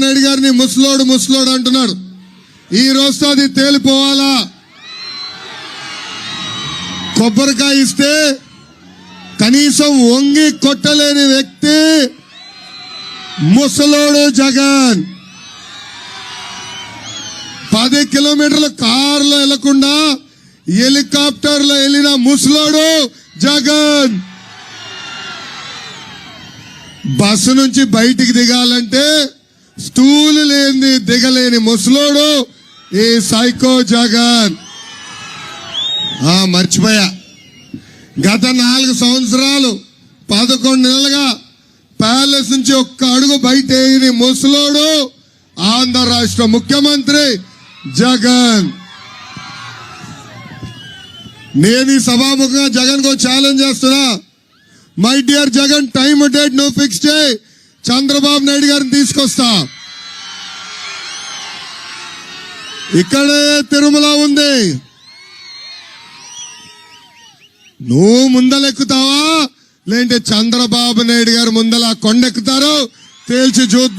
నాయుడు గారిని ముసలోడు ముసలోడు అంటున్నాడు. ఈ రోజుతో అది తేలిపోవాలా? కొబ్బరికాయ ఇస్తే కనీసం వంగి కొట్టలేని వ్యక్తి ముసలోడు జగన్. పది కిలోమీటర్ల కారులో వెళ్ళకుండా హెలికాప్టర్లో వెళ్ళిన ముసలోడు జగన్. బస్సు నుంచి బయటికి దిగాలంటే స్థూలు లేని దిగలేని ముసలోడు ఈ సైకో జగన్. ఆ మర్చిపోయా. గత నాలుగు సంవత్సరాలు పదకొండు నెలలుగా ప్యాలెస్ నుంచి ఒక్క అడుగు బయట ముసలోడు ఆంధ్ర రాష్ట్ర ముఖ్యమంత్రి జగన్. నేను ఈ సభాముఖంగా జగన్కు ఛాలెంజ్ చేస్తున్నా. My dear Jagan time date నువ్వు ఫిక్స్ చేయి. చంద్రబాబు నాయుడు గారిని తీసుకొస్తా. ఇక్కడే తిరుమల ఉంది. నువ్వు ముందలెక్కుతావా? లేదంటే చంద్రబాబు నాయుడు గారు ముందల కొండెక్కుతారో? తేల్చి చూద్దాం.